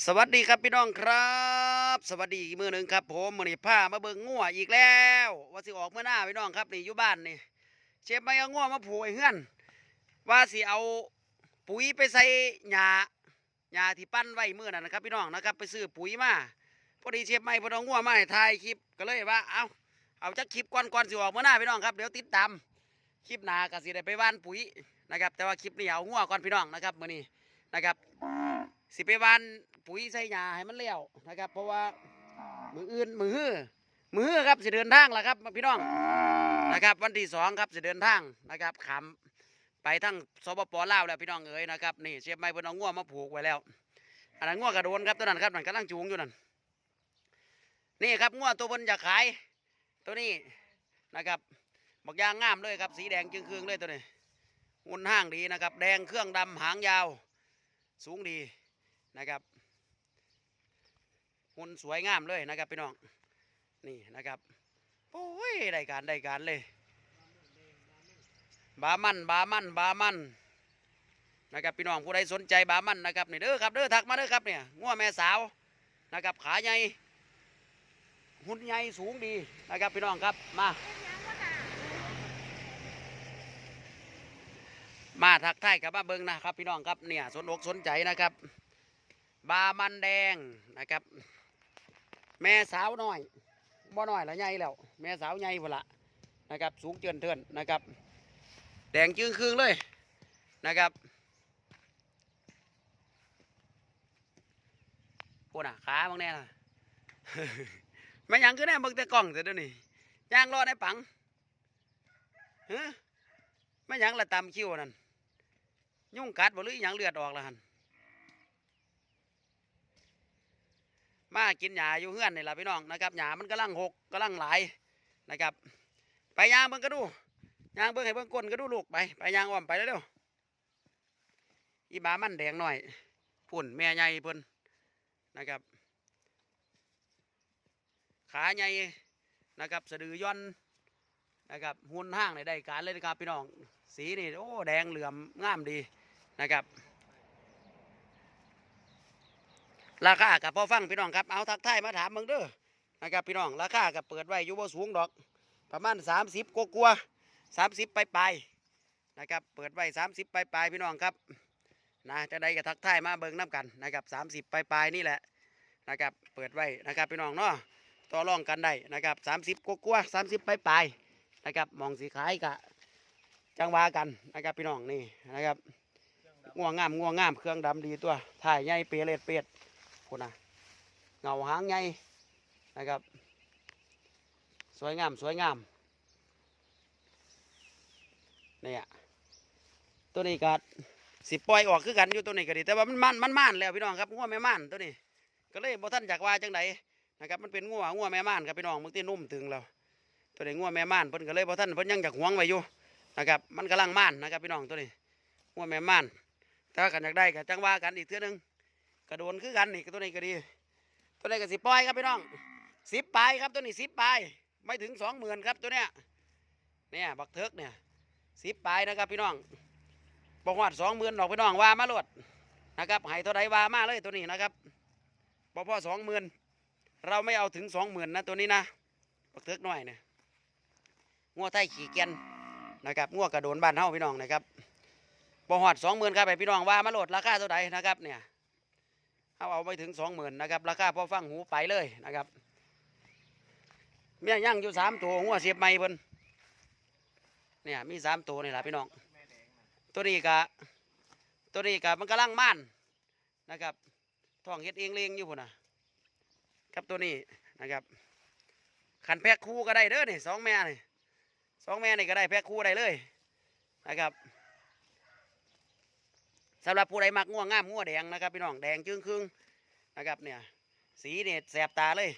สวัสดีครับพี่น้องครับ สวัสดีอีกมือหนึ่งครับผมมือนี้ผ้ามาเบิ่งงัวอีกแล้วว่าสิออกเมื่อหน้าพี่น้องครับนี่อยู่บ้านนี่เชฟไม่เอางัวมาผูกไอ้เฮือนว่าสิเอาปุ๋ยไปใส่หญ้าหญ้าที่ปั้นไว้มื่อนั้นนะครับพี่น้องนะครับไปซื้อปุ๋ยมาพอดีเชฟไม่พอดองงัวมาถ่ายคลิปก็เลยว่าเอาเอาจักคลิปก่อนก่อนสิออกเมื่อหน้าพี่น้องครับเดี๋ยวติดตามคลิปหน้าก็สิได้ไปว่านปุ๋ยนะครับ แต่ว่าคลิปนี้เอางัวก่อนพี่น้องนะครับมือนี้นะครับ สิไปหวานปุ๋ยใส่หญ้าให้มันเลี้ยวนะครับ เพราะว่ามืออื่นมือฮื้อมือฮื้อครับสิเดินทางแล้วครับพี่น้องนะครับ วันที่สองครับสิเดินทางนะครับขามไปทั้งสปปลาวแล้วพี่น้องเอ๋ยนะครับนี่เชฟไม่เพิ่นเอาง่วมาผูกไว้แล้วอันนั้นง่วกระโดนครับตัวนั้นครับมันกำลังจูงอยู่นั่นนี่ครับง่วตัวบนอยากขาย ตัวนี้นะครับบักยางงามเลยครับ สีแดงจึงคืองเลยตัวนี้หุ่นห้างดีนะครับ แดงเครื่องดำหางยาว สูงดี นะครับหุ่นสวยงามเลยนะครับพี่น้องนี่นะครับโอ้ยได้การได้การเลย บามันบามันบามันนะครับพี่น้องผู้ใดสนใจบามันนะครับนี่เด้อครับเด้อทักมาเด้อครับเนี่ยง้วแม่สาวนะครับขาใหญ่หุ่นใหญ่สูงดีนะครับพี่น้องครับมา มาทักทายกับมาเบิงนะครับพี่น้องครับเนี่ยสนอกสนใจนะครับ บามันแดงนะครับ แม่สาวน้อยบ่น้อยละใหญ่แล้ว แม่สาวใหญ่พละนะครับ สูงเจือนเทินนะครับ แดงจึงคืงเลยนะครับพูดน่ะขาบางแน่น่ะไม่ยังคือแน่บิ่งแต่กล้องแต่เดี๋ยวนี้ย่างรอในปังเฮ้ไม่ยังละตามคิวนั่นยุ่งกัดบ่หรือยังเลือดออกล้วหัน มากินหญ้าอยู่เฮือนนี่ล่ะพี่น้องนะครับหญ้ามันกำลังหกกำลังหลายนะครับ ไปยางเบิ่งก็ดูยางเบิ่งให้เบิ่งก้นก็ดูลูกไปไปยางอ้อมไปเร็วอีบามันแดงหน่อยพุ่นแม่ใหญ่เพิ่นนะครับ ขาใหญ่นะครับสะดือย่อนนะครับหุ่นห้างในได้การเลยนะครับพี่น้อง สีนี่โอ้แดงเหลื่อมงามดีนะครับ ราคากับพ่อฟังพี่น้องครับเอาทักทายมาถามเบิ่งเด้อนะครับพี่น้องราคากับเปิดไว้อยู่บ่สูงดอก ประมาณ 30กกลัวสามสิบปลายๆนะครับเปิดไว้ 30ปลายๆพี่น้องครับนะจะได้กับทักทายมาเบิ่งน้กันนะครับ30ปลายๆนี่แหละนะครับเปิดไว้นะครับพี่น้องเนาะต่อรองกันได้นะครับ30กกลัว30ปลายๆนะครับมองสีขายกะจังหวากันนะครับพี่น้องนี่นะครับง่วงงามง่วงงามเครื่องดำดีตัวถ่ายใหญ่เปียเลดเปียด คนน่ะเงาหางใหญ่นะครับ สวยงามสวยงามเนี่ยตัวนี้ก็สิปล่อยออกคือกันอยู่ตัวนี้ก็ดีแต่ว่ามันมันมันม่นแล้วพี่น้องครับง่วแม่ม่นตัวนี้ ก็เลยบ่ท่านจากว่าจังไดนะครับมันเป็นง่วง่วแม่ม่นครับพี่น้องมึงที่นุ่มถึงแล้วตัวนี้ง่วแม่ม่นเพิ่นก็เลยบ่ท่านเพิ่นยังอยากหวงไว้อยู่นะครับ มันกำลังม่นนะครับพี่น้องตัวนี้หัวแม่ม่นแต่ว่ากันอยากได้ก็จังว่ากันอีกเทื่อนึง กระโดนคือกันนี่ตัวนี้ก็ดี ตัวนี้ก็สิปลอยครับพี่น้องสิบปลายครับตัวนี้สิบปลายไม่ถึงสองหมื่นครับตัวเนี้ยเนี่ยบักเทิกเนี่ยสิบปลายนะครับพี่น้องบอกว่าสองหมื่นดอกพี่น้องว่ามาโลดนะครับให้เท่าใดว่ามาเลยตัวนี้นะครับพอพอสองหมื่นเราไม่เอาถึงสองหมื่นนะตัวนี้นะบักเทิกหน่อยเนี่ยงัวไทยขี่เกียนนะครับงัวกระโดนบ้านเฮาพี่น้องนะครับบ่ฮอดสองหมื่นครับไปพี่น้องว่ามาโหลดราคาเท่าใดนะครับเนี่ย เอาเอาไปถึงสองหมื่นนะครับ ราคาพอฟังหูไปเลยนะครับเมียย่างอยู่สามตัวงัวเสียบไม้เพิ่นเนี่ยมีสามตัวนี่แหละพี่น้อง ตัวนี้กะตัวนี้กะมันกำลังม่านนะครับท้องเฮ็ดเองเลี้ยงอยู่พุ่นนะครับตัวนี้นะครับขันแพ็คคู่ก็ได้เด้อนี่สองแม่นี่สองแม่นี่ก็ได้แพ็คคู่ได้เลยนะครับ สำหรับผู้ใดมักง่วงงามง่วแดงนะครับพี่น้องแดงจึ้งครึ่งนะครับเนี่ยสีเนี่ยแสบตาเลย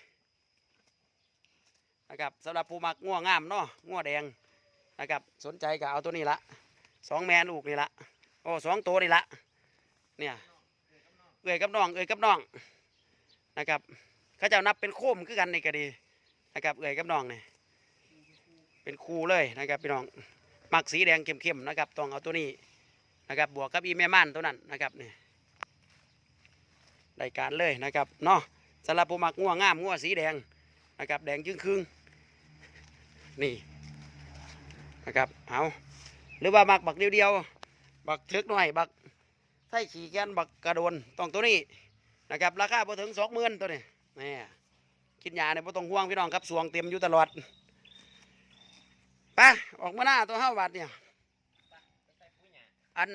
นะครับสำหรับผู้มักง่วงงามเนาะง่วแดงนะครับสนใจก็เอาตัวนี้ละสองแม่ลูกนี่ละโอ้สองตัวนี่ละเนี่ยเอ่ยกับน้องเอ่ยกับน้องนะครับเขาเจะนับเป็นโคมคือกันในกรดีนะครับเอ่ยกับน้องเนี่ยเป็นคูเลยนะครับพี่น้องมักสีแดงเข้มๆนะครับต้องเอาตัวนี้ นะครับบวกกับอีแม่ม่านตัวนั้นนะครับนี่ได้การเลยนะครับเนาะสำหรับผู้มักงัวงามงัวสีแดงนะครับแดงจึงครึ่งนี่นะครับเอาหรือว่ามักบักเดียวๆบักเทึกหน่อยบักไทยขี่แกนบักกระโดนต้องตัวนี้นะครับราคาพอถึงสองหมื่นตัวนี้นี่กินยาเนี่ยไ่ต้องห่วงพี่น้องครับสวงเต็มอยู่ตลอดไปออกมาหน้าตัวห้าบาทเนี่ย อัน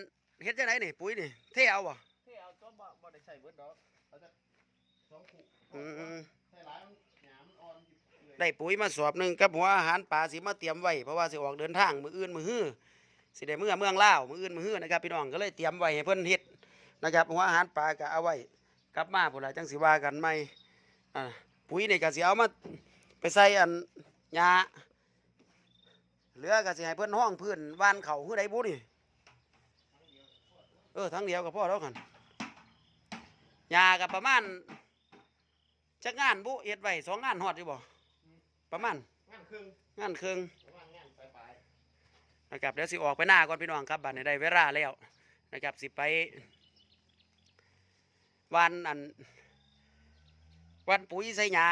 เฮ็ดจะไหนนี่ปุ๋ยนี่เท่เอาบ่ที่เอาตัวบ่บ่ได้ใส่เบิดดอกเอาแต่สองคู่อืมใส่หลายมันหยามันอ่อนเลยได้ปุ๋ยมาสอบหนึ่งกับหัวอาหารป่าสิมาเตรียมไว้เพราะว่าสิออกเดินทางมืออื่นมือฮื้อสิได้เมื่อเมืองลาวมืออื่นมือฮื้อนะครับพี่น้องก็เลยเตรียมไว้ให้เพิ่นเฮ็ดนะครับหัวอาหารป่าก็เอาไว้กลับมาพุ่นละจังสิว่ากันใหม่อ่าปุ๋ยนี่ก็สิเอามาไปใส่อันหญ้าเหลือก็สิให้เพิ่นห้องพื้นว่านเขาฮื้อใดบุนี่ เออทั้งเดียวก็พอแล้วกันหญ้าก็ประมาณจักงานบุเฮ็ดไว้สองงานฮอดอยู่บ่ประมาณงานครึ่งงานเครื่องประมาณงานปลายนะครับเดี๋ยวสิออกไปหน้าก่อนพี่น้องครับบัดนี้ได้เวลาแล้วนะครับสิไป วันอัน วันปุ๋ยใส่หญ้า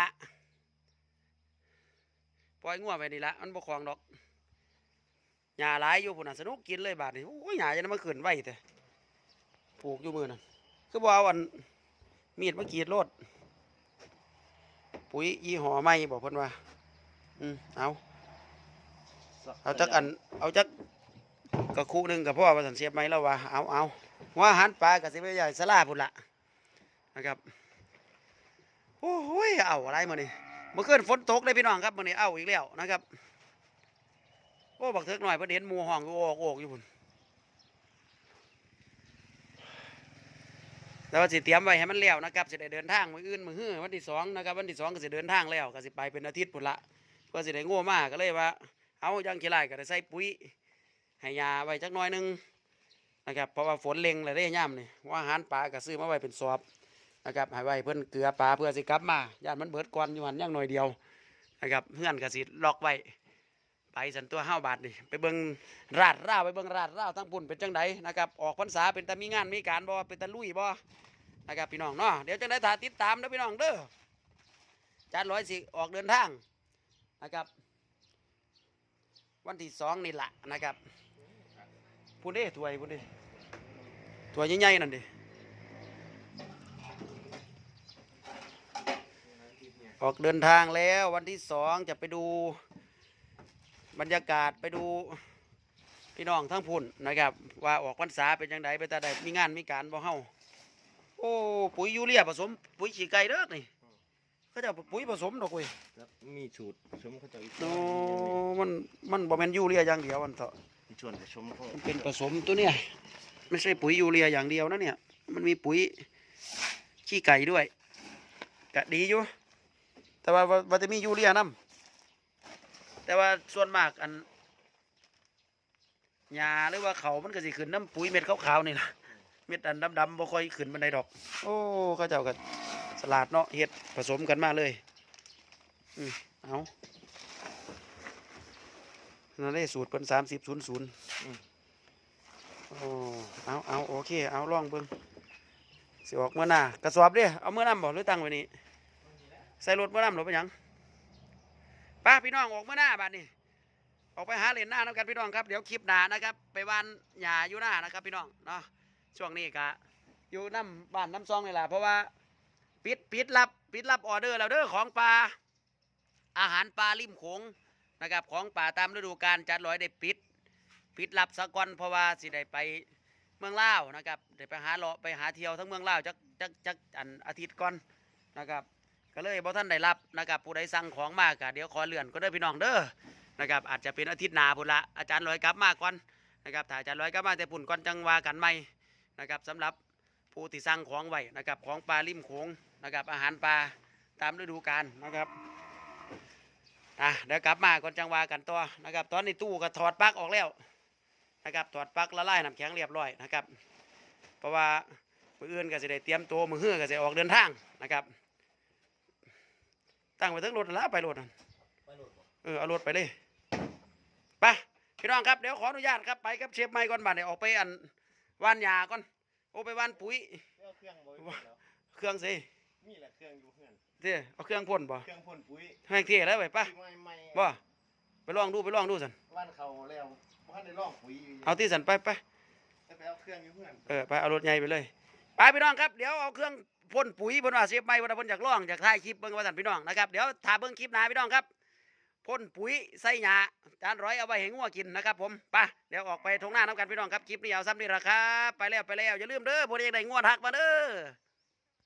ปล่อยงัวไปนี่ละมันบ่คลองดอกหญ้าหลายอยู่พุ่นน่ะสนุกกินเลยบาดนี้โอ้ยหญ้าจะได้มาขึ้นไว้แต่ ปลูกอยู่มือนั่นคือบ่เอาอันมีดมากรีดโลด ปุ๋ยยี่ห้อใหม่บอกเพิ่นว่า อืมเอาเอาจักอัน เอาจักกระคุหนึ่งกับพ่อมาสันเสียบไหมแล้วว่าเอาเอาว่าหารปลากับสิบใหญ่สลาพุ่นละนะครับโอ้โหยเอาอะไรมานี่เมื่อคืนฝนตกเลยพี่น้องครับมื่อนี้เอาอีกแล้วนะครับโอ้บักเถิกหน่อยเพิ่นเห็นมูห้องอยู่โอกโอกอยู่พุ่น แต่ว่าสิเตรียมไว้ให้มันแล้วนะครับสิได้เดินทางมืออื่นมือฮื้อวันที่สองนะครับวันที่สองก็สิเดินทางแล้วก็สิไปเป็นอาทิตย์พุ่นละเพื่อสิได้ง่มากก็เลยว่า เอาจังขี้ไรก็ได้ใส่ปุ๋ยให้ยาไว้จักหน่อยหนึงนะครับเพราะว่าฝนเล็งเลยได้ย่ำนี่ว่าอาหารปลาก็ซื้อมาไว้เป็นสอบนะครับให้ไว้เพิ่อนเกลือปลาเพื่อสิกลับมาย่านมันเบิดก่อนอยู่หันย่างหน่อยเดียวนะครับเพื่อนก็สิล็อกไว้ ไปสันตัวห้าบาทนี่ไปเบิ่งราดร่าไปเบิ่งราดร่าทั้งปุ่นเป็นจังไดนะครับออกพรรษาเป็นตามีงานมีการบ่เป็นตาลุยบ่นะครับพี่น้องเนาะเดี๋ยวจังไดถ้าติดตามเด้อพี่น้องเด้อจานร้อยสิออกเดินทางนะครับ วันที่สองนี่แหละนะครับพูดดิถวยพูดดิถวยใหญ่ๆนั่นดิออกเดินทางแล้ววันที่สองจะไปดู บรรยากาศไปดูพี่น้องทั้งพุ่นนะครับ ว่าออกพรรษาเป็นยังไงไปแต่ใดมีงานมีการบ่เฮาโอ้ปุ๋ยยูเรียผสม ปุ๋ยขี้ไก่เด้อนี่เขาจะเอาปุ๋ยผสมดอกเว้ยแล้วมีสูตรชมเขาจะอีกโอ้มันมันบ่แม่นยูเรียอย่างเดียวมันเถอะมีชวนแต่ชมเขามันเป็นผสมตัวเนี้ยไม่ใช่ปุ๋ยยูเรียอย่างเดียวนะเนี่ย มันมีปุ๋ยขี้ไก่ด้วยก็ดีอยู่แต่ว่าว่าว่าจะมียูเรียนํ แต่ว่าส่วนมากอันหญ้าหรือว่าเขามันก็สิขึ้นน้ำปุ๋ยเม็ดขาวๆนี่ล่ะเม็ดอันดำๆบ่ค่อยขึ้นบันไดดอก โอ้เขาเจ้าก็สลัดเนาะเฮ็ดผสมกันมาเลยอืมเอานั่นได้สูตรเป็นสามสิบศูนย์ศูนย์โอ้เอาเอาโอเค เอาลองเบิ่งสิออกเมื่อหน้ากระสอบเด้เอาเมื่อน้ำบ่หรือตั้งไว้นี่ใส่รถเมื่อน้ำหรือไปหยัง ป้าพี่น้องออกเมื่อหน้าบ้านนี่ออกไปหาเหรียญหน้าน้ำกันพี่น้องครับเดี๋ยวคลิปหนานะครับ ไปบ้านหญ้าอยู่หน้านะครับ พี่น้องเนาะช่วงนี้กะอยู่น้ำบ้านน้ำซองนี่แหละเพราะว่าปิดปิดรับปิดรับออเดอร์แล้วเด้อของปลาอาหารปลาริมโขงนะครับ ของป่าตามฤดูกาลจัดร้อยได้ปิด ปิดรับสะก่อนเพราะว่าสิได้ไปเมืองลาวนะครับได้ไปหาเลาะไปหาเที่ยวทั้งเมืองลาวจักจักจักอันอาทิตย์ก่อนนะครับ ก็เลยบ่ท่านได้รับนะครับผู้ใดสั่งของมากก็เดี๋ยวขอเลื่อนก็ได้อพี่น้องเด้อนะครับอาจจะเป็นอาทิตย์หน้าพุ่นละอาจารย์ลอยกลับมาก่อนนะครับถ้าอาจารย์ลอยกลับมาแต่ปุ่นก่อนจังว่ากันใหม่นะครับสำหรับผู้ที่สั่งของไว้นะครับของปลาริมโขงนะครับอาหารปลาตามฤดูกาลนะครับอะเดี๋ยวกลับมาก่อนจังหวากันตัวนะครับ ตอนนี้ตู้ก็ถอดปลั๊กออกแล้วนะครับถอดปลั๊กละลายน้ำแข็งเรียบร้อยนะครับ เพราะว่ามืออื่นก็จะได้เตรียมตัวมือเฮือก็จะออกเดินทางนะครับ ตั้งไปทั้งรถนั่นละไปรถนั่นไปโหลดบ่เออเอารถไปเลยไปพี่น้องครับเดี๋ยวขออนุญาตครับไปกับเชฟไม้ก่อนบัดเดี๋ยวออกไปอันว่านยาก่อนโอ้ไปว่านปุ๋ยเอาเครื่องบ่ไว้แล้วเครื่องสิมีแหละเครื่องอยู่เพื่อนเด้เอาเครื่องพ่นบ่เครื่องพ่นปุ๋ยแห้งเท่แล้วไปปะไม่ไม่บ่ไปลองดูไปลองดูสันว่านเขาแล้วว่านได้ลอกปุ๋ยอยู่เอาที่สันไปไปจะไปเอาเครื่องอยู่เพื่อนเออไปเอารถใหญ่ไปเลยไปพี่น้องครับเดี๋ยวเอาเครื่อง พ่นปุ๋ยพ่นว่าเสียบไม้พ่นพิ่นอยากล่องอยากถ่ายคลิปเบิ้งว่าสันพี่น้องนะครับเดี๋ยวถ่าเบิ้งคลิปน้าพี่น้องครับพ่นปุ๋ยใส่หญ้าจานร้อยเอาไว้ให้งัวกินนะครับผมไปเดี๋ยวออกไปทงหน้าน้ำกันพี่น้องครับคลิปนี้เอาซ้ำนี่ละครับ ไปแล้วไปแล้วอย่าลืมเด้อพวกเด็กได้งัวทักมาเด้อ